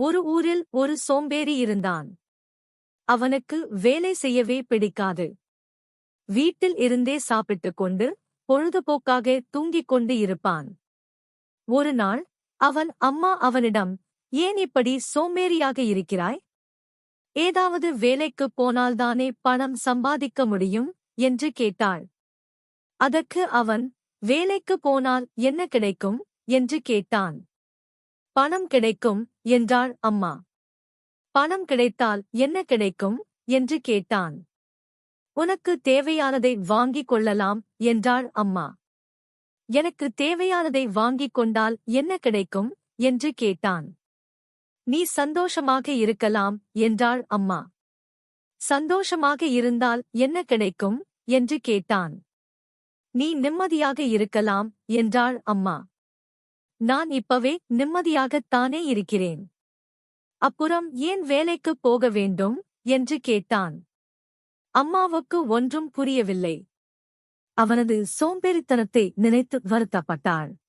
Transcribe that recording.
ஒரு ஊரில் ஒரு சோம்பேறி இருந்தான். அவனுக்கு வேலை செய்யவே பிடிக்காது. வீட்டில் இருந்தே சாப்பிட்டுக் கொண்டு பொழுதுபோக்காக தூங்கிக் கொண்டு இருப்பான். ஒரு நாள் அவன் அம்மா அவனிடம் ஏன் இப்படி சோம்பேறியாக இருக்கிறாய்? ஏதாவது வேலைக்குப் போனால்தானே பணம் சம்பாதிக்க முடியும்? என்று கேட்டாள். அதற்கு அவன் வேலைக்கு போனால் என்ன கிடைக்கும்? என்று கேட்டான். பணம் கிடைக்கும் என்றாள் அம்மா. பணம் கிடைத்தால் என்ன கிடைக்கும் என்று கேட்டான். உனக்கு தேவையானதை வாங்கிக் கொள்ளலாம் என்றாள் அம்மா. எனக்கு தேவையானதை வாங்கிக் கொண்டால் என்ன கிடைக்கும் என்று கேட்டான். நீ சந்தோஷமாக இருக்கலாம் என்றாள் அம்மா. சந்தோஷமாக இருந்தால் என்ன கிடைக்கும் என்று கேட்டான். நீ நிம்மதியாக இருக்கலாம் என்றாள் அம்மா. நான் இப்பவே நிம்மதியாகத்தானே இருக்கிறேன். அப்புறம் ஏன் வேலைக்குப் போக வேண்டும்? என்று கேட்டான். அம்மாவுக்கு ஒன்றும் புரியவில்லை. அவனது சோம்பேறித்தனத்தை நினைத்து வருத்தப்பட்டாள்.